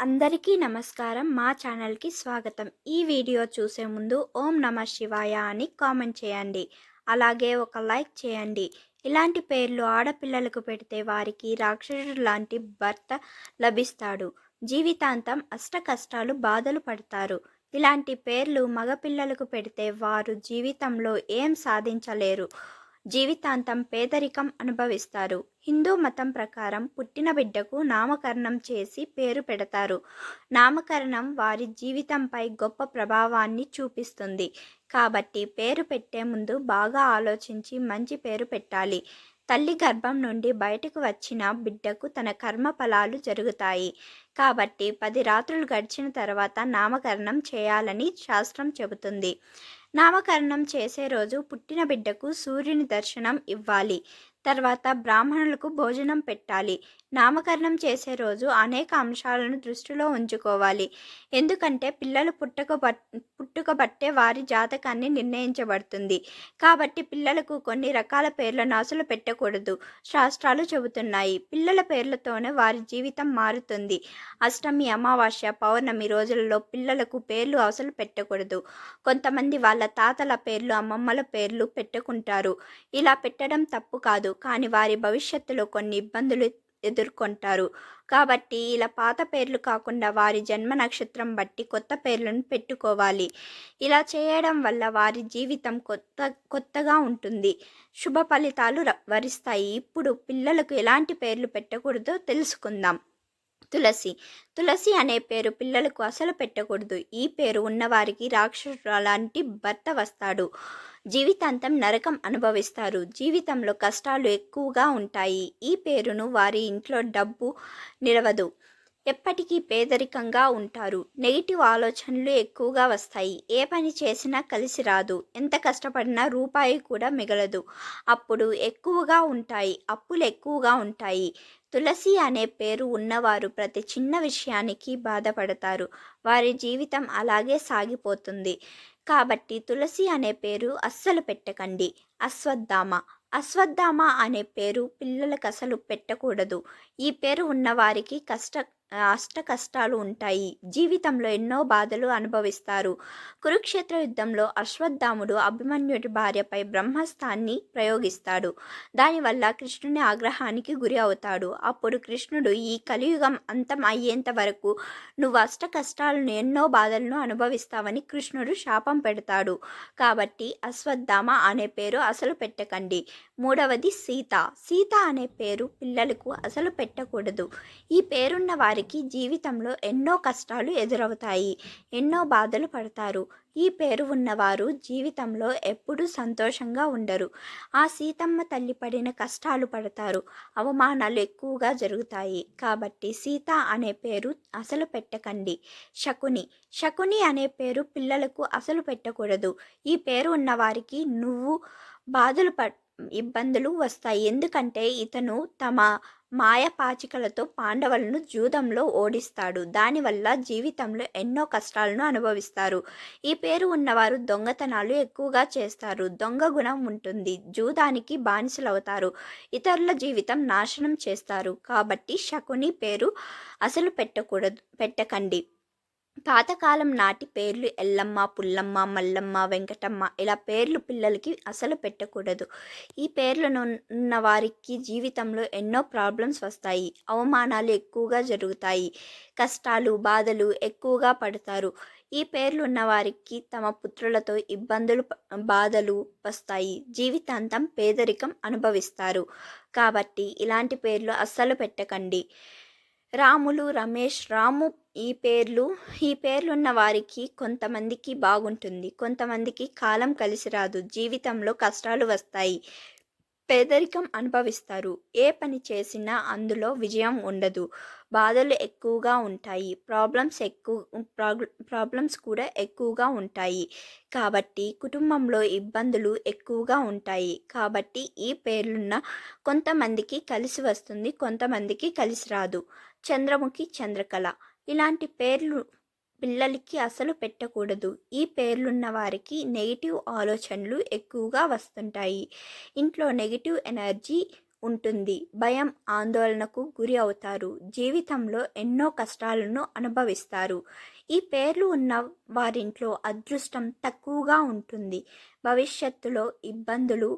అందరికీ నమస్కారం. మా ఛానల్కి స్వాగతం. ఈ వీడియో చూసే ముందు ఓం నమ శివాయ అని కామెంట్ చేయండి. అలాగే ఒక లైక్ చేయండి. ఇలాంటి పేర్లు ఆడపిల్లలకు పెడితే వారికి రాక్షసుడు లాంటి భర్త లభిస్తాడు. జీవితాంతం అష్ట కష్టాలు బాధలు పడతారు. ఇలాంటి పేర్లు మగపిల్లలకు పెడితే వారు జీవితంలో ఏం సాధించలేరు. జీవితాంతం పేదరికం అనుభవిస్తారు. హిందూ మతం ప్రకారం పుట్టిన బిడ్డకు నామకరణం చేసి పేరు పెడతారు. నామకరణం వారి జీవితంపై గొప్ప ప్రభావాన్ని చూపిస్తుంది. కాబట్టి పేరు పెట్టే ముందు బాగా ఆలోచించి మంచి పేరు పెట్టాలి. తల్లి గర్భం నుండి బయటకు వచ్చిన బిడ్డకు తన కర్మ ఫలాలు జరుగుతాయి. కాబట్టి పది రాత్రులు గడిచిన తర్వాత నామకరణం చేయాలని శాస్త్రం చెబుతుంది. నామకరణం చేసే రోజు పుట్టిన బిడ్డకు సూర్యుని దర్శనం ఇవ్వాలి. తర్వాత బ్రాహ్మణులకు భోజనం పెట్టాలి. నామకరణం చేసే రోజు అనేక అంశాలను దృష్టిలో ఉంచుకోవాలి. ఎందుకంటే పిల్లలు పుట్టక పుట్టుక బట్టే వారి జాతకాన్ని నిర్ణయించబడుతుంది. కాబట్టి పిల్లలకు కొన్ని రకాల పేర్లను అసలు పెట్టకూడదు. శాస్త్రాలు చెబుతున్నాయి. పిల్లల పేర్లతోనే వారి జీవితం మారుతుంది. అష్టమి అమావాస్య పౌర్ణమి రోజులలో పిల్లలకు పేర్లు అసలు పెట్టకూడదు. కొంతమంది వాళ్ళ తాతల పేర్లు అమ్మమ్మల పేర్లు పెట్టుకుంటారు. ఇలా పెట్టడం తప్పు కాదు. కానీ వారి భవిష్యత్తులో కొన్ని ఇబ్బందులు ఎదుర్కొంటారు. కాబట్టి ఇలా పాత పేర్లు కాకుండా వారి జన్మ నక్షత్రం బట్టి కొత్త పేర్లను పెట్టుకోవాలి. ఇలా చేయడం వల్ల వారి జీవితం కొత్త కొత్తగా ఉంటుంది. శుభ ఫలితాలు వరిస్తాయి. ఇప్పుడు పిల్లలకు ఎలాంటి పేర్లు పెట్టకూడదో తెలుసుకుందాం. తులసి. తులసి అనే పేరు పిల్లలకు అసలు పెట్టకూడదు. ఈ పేరు ఉన్నవారికి రాక్షసులాంటి భర్త వస్తాడు. జీవితాంతం నరకం అనుభవిస్తారు. జీవితంలో కష్టాలు ఎక్కువగా ఉంటాయి. ఈ పేరును వారి ఇంట్లో డబ్బు నిలవదు. ఎప్పటికీ పేదరికంగా ఉంటారు. నెగిటివ్ ఆలోచనలు ఎక్కువగా వస్తాయి. ఏ పని చేసినా కలిసి రాదు. ఎంత కష్టపడినా రూపాయి కూడా మిగలదు. అప్పుడు ఎక్కువగా ఉంటాయి. అప్పులు ఎక్కువగా ఉంటాయి. తులసి అనే పేరు ఉన్నవారు ప్రతి చిన్న విషయానికి బాధపడతారు. వారి జీవితం అలాగే సాగిపోతుంది. కాబట్టి తులసి అనే పేరు అస్సలు పెట్టకండి. అశ్వత్థామ. అశ్వత్థామ అనే పేరు పిల్లలకు అసలు పెట్టకూడదు. ఈ పేరు ఉన్నవారికి కష్ట అష్ట కష్టాలు ఉంటాయి. జీవితంలో ఎన్నో బాధలు అనుభవిస్తారు. కురుక్షేత్ర యుద్ధంలో అశ్వత్థాముడు అభిమన్యుడి భార్యపై బ్రహ్మస్థాన్ని ప్రయోగిస్తాడు. దానివల్ల కృష్ణుని ఆగ్రహానికి గురి అవుతాడు. అప్పుడు కృష్ణుడు ఈ కలియుగం అంతం అయ్యేంత వరకు నువ్వు అష్ట కష్టాలను ఎన్నో బాధలను అనుభవిస్తావని కృష్ణుడు శాపం పెడతాడు. కాబట్టి అశ్వత్థామ అనే పేరు అసలు పెట్టకండి. మూడవది సీత. సీత అనే పేరు పిల్లలకు అసలు పెట్టకూడదు. ఈ పేరున్న వారి వారికి జీవితంలో ఎన్నో కష్టాలు ఎదురవుతాయి ఎన్నో బాధలు పడతారు. ఈ పేరు ఉన్నవారు జీవితంలో ఎప్పుడూ సంతోషంగా ఉండరు. ఆ సీతమ్మ తల్లి పడిన కష్టాలు పడతారు. అవమానాలు ఎక్కువగా జరుగుతాయి. కాబట్టి సీత అనే పేరు అసలు పెట్టకండి. శకుని. శకుని అనే పేరు పిల్లలకు అసలు పెట్టకూడదు. ఈ పేరు ఉన్నవారికి నువ్వు బాధలు ప ఇబ్బందులు వస్తాయి. ఎందుకంటే ఇతను తమ మాయ పాచికలతో పాండవులను జూదంలో ఓడిస్తాడు. దానివల్ల జీవితంలో ఎన్నో కష్టాలను అనుభవిస్తారు. ఈ పేరు ఉన్నవారు దొంగతనాలు ఎక్కువగా చేస్తారు. దొంగ గుణం ఉంటుంది. జూదానికి బానిసలవుతారు. ఇతరుల జీవితం నాశనం చేస్తారు. కాబట్టి శకుని పేరు అసలు పెట్టకూడదు పెట్టకండి. పాతకాలం నాటి పేర్లు ఎల్లమ్మ పుల్లమ్మ మల్లమ్మ వెంకటమ్మ ఇలా పేర్లు పిల్లలకి అసలు పెట్టకూడదు. ఈ పేర్లను ఉన్న వారికి జీవితంలో ఎన్నో ప్రాబ్లమ్స్ వస్తాయి. అవమానాలు ఎక్కువగా జరుగుతాయి. కష్టాలు బాధలు ఎక్కువగా పడతారు. ఈ పేర్లు ఉన్న వారికి తమ పుత్రులతో ఇబ్బందులు బాధలు వస్తాయి. జీవితాంతం పేదరికం అనుభవిస్తారు. కాబట్టి ఇలాంటి పేర్లు అస్సలు పెట్టకండి. రాములు రమేష్ రాము ఈ పేర్లు ఈ పేర్లున్న వారికి కొంతమందికి బాగుంటుంది. కొంతమందికి కాలం కలిసి రాదు. జీవితంలో కష్టాలు వస్తాయి. పేదరికం అనుభవిస్తారు. ఏ పని చేసినా అందులో విజయం ఉండదు. బాధలు ఎక్కువగా ఉంటాయి. ప్రాబ్లమ్స్ ఎక్కువ ప్రాబ్లమ్స్ కూడా ఎక్కువగా ఉంటాయి. కాబట్టి కుటుంబంలో ఇబ్బందులు ఎక్కువగా ఉంటాయి. కాబట్టి ఈ పేర్లున్న కొంతమందికి కలిసి వస్తుంది. కొంతమందికి కలిసి రాదు. చంద్రముఖి చంద్రకళ. ఇలాంటి పేర్లు పిల్లలకి అసలు పెట్టకూడదు. ఈ పేర్లున్న వారికి నెగిటివ్ ఆలోచనలు ఎక్కువగా వస్తుంటాయి. ఇంట్లో నెగిటివ్ ఎనర్జీ ఉంటుంది. భయం ఆందోళనకు గురి అవుతారు. జీవితంలో ఎన్నో కష్టాలను అనుభవిస్తారు. ఈ పేర్లు ఉన్న వారింట్లో అదృష్టం తక్కువగా ఉంటుంది. భవిష్యత్తులో ఇబ్బందులు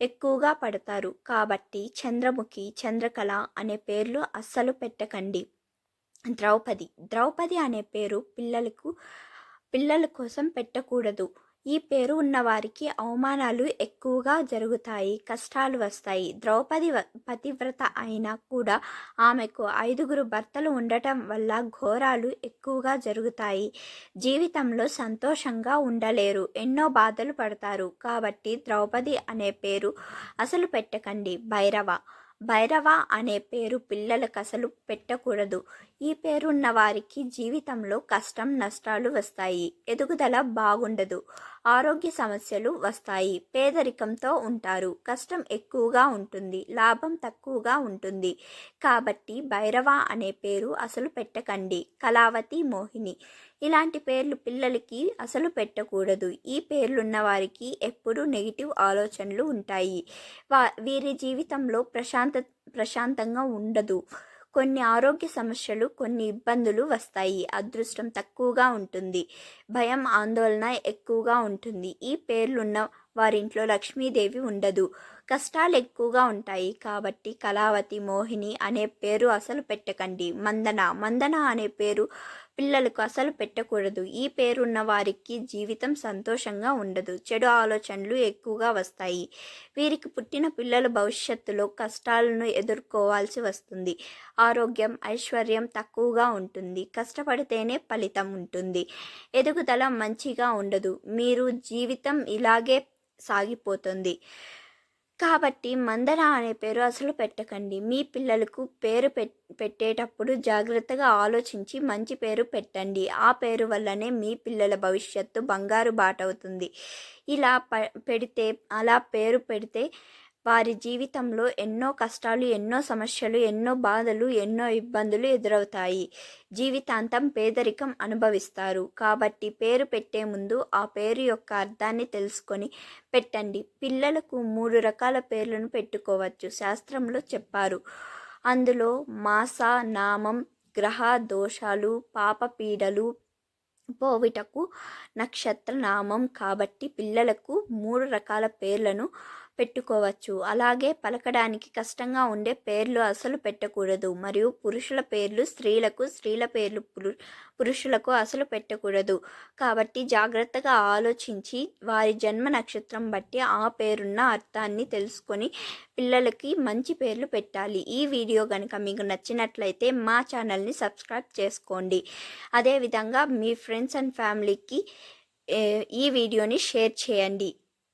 ఎక్కువగా పడతారు. కాబట్టి చంద్రముఖి చంద్రకళ అనే పేర్లు అస్సలు పెట్టకండి. ద్రౌపది. ద్రౌపది అనే పేరు పిల్లలకు పిల్లల కోసం పెట్టకూడదు. ఈ పేరు ఉన్నవారికి అవమానాలు ఎక్కువగా జరుగుతాయి కష్టాలు వస్తాయి. ద్రౌపది వ- పతివ్రత అయినా కూడా ఆమెకు ఐదుగురు భర్తలు ఉండటం వల్ల ఘోరాలు ఎక్కువగా జరుగుతాయి. జీవితంలో సంతోషంగా ఉండలేరు ఎన్నో బాధలు పడతారు. కాబట్టి ద్రౌపది అనే పేరు అసలు పెట్టకండి. భైరవ భైరవ అనే పేరు పిల్లలకు అసలు పెట్టకూడదు. ఈ పేరున్న వారికి జీవితంలో కష్టం నష్టాలు వస్తాయి. ఎదుగుదల బాగుండదు. ఆరోగ్య సమస్యలు వస్తాయి. పేదరికంతో ఉంటారు. కష్టం ఎక్కువగా ఉంటుంది. లాభం తక్కువగా ఉంటుంది. కాబట్టి భైరవ అనే పేరు అసలు పెట్టకండి. కళావతి మోహిని. ఇలాంటి పేర్లు పిల్లలకి అసలు పెట్టకూడదు. ఈ పేర్లున్న వారికి ఎప్పుడూ నెగిటివ్ ఆలోచనలు ఉంటాయి. వా వీరి జీవితంలో ప్రశాంత ప్రశాంతంగా ఉండదు. కొన్ని ఆరోగ్య సమస్యలు కొన్ని ఇబ్బందులు వస్తాయి. అదృష్టం తక్కువగా ఉంటుంది. భయం ఆందోళన ఎక్కువగా ఉంటుంది. ఈ పేర్లున్న వారింట్లో లక్ష్మీదేవి ఉండదు. కష్టాలు ఎక్కువగా ఉంటాయి. కాబట్టి కళావతి మోహిని అనే పేరు అసలు పెట్టకండి. మందన మందన అనే పేరు పిల్లలకు అసలు పెట్టకూడదు. ఈ పేరున్న వారికి జీవితం సంతోషంగా ఉండదు. చెడు ఆలోచనలు ఎక్కువగా వస్తాయి. వీరికి పుట్టిన పిల్లల భవిష్యత్తులో కష్టాలను ఎదుర్కోవాల్సి వస్తుంది. ఆరోగ్యం ఐశ్వర్యం తక్కువగా ఉంటుంది. కష్టపడితేనే ఫలితం ఉంటుంది. ఎదుగుదల మంచిగా ఉండదు. మీరు జీవితం ఇలాగే సాగిపోతుంది. కాబట్టి మందర అనే పేరు అసలు పెట్టకండి. మీ పిల్లలకు పేరు పె పెట్టేటప్పుడు జాగ్రత్తగా ఆలోచించి మంచి పేరు పెట్టండి. ఆ పేరు వల్లనే మీ పిల్లల భవిష్యత్తు బంగారు బాట అవుతుంది ఇలా ప పెడితే అలా పేరు పెడితే వారి జీవితంలో ఎన్నో కష్టాలు ఎన్నో సమస్యలు ఎన్నో బాధలు ఎన్నో ఇబ్బందులు ఎదురవుతాయి. జీవితాంతం పేదరికం అనుభవిస్తారు. కాబట్టి పేరు పెట్టే ముందు ఆ పేరు యొక్క అర్థాన్ని తెలుసుకొని పెట్టండి. పిల్లలకు మూడు రకాల పేర్లను పెట్టుకోవచ్చు. శాస్త్రంలో చెప్పారు. అందులో మాస నామం గ్రహ దోషాలు పాప పీడలు పోవిటకు నక్షత్ర నామం కాబట్టి పిల్లలకు మూడు రకాల పేర్లను పెట్టుకోవచ్చు. అలాగే పలకడానికి కష్టంగా ఉండే పేర్లు అసలు పెట్టకూడదు. మరియు పురుషుల పేర్లు స్త్రీలకు స్త్రీల పేర్లు పురు పురుషులకు అసలు పెట్టకూడదు. కాబట్టి జాగ్రత్తగా ఆలోచించి వారి జన్మ నక్షత్రం బట్టి ఆ పేరున్న అర్థాన్ని తెలుసుకొని పిల్లలకి మంచి పేర్లు పెట్టాలి. ఈ వీడియో కనుక మీకు నచ్చినట్లయితే మా ఛానల్ని సబ్స్క్రైబ్ చేసుకోండి. అదేవిధంగా మీ ఫ్రెండ్స్ అండ్ ఫ్యామిలీకి ఈ వీడియోని షేర్ చేయండి.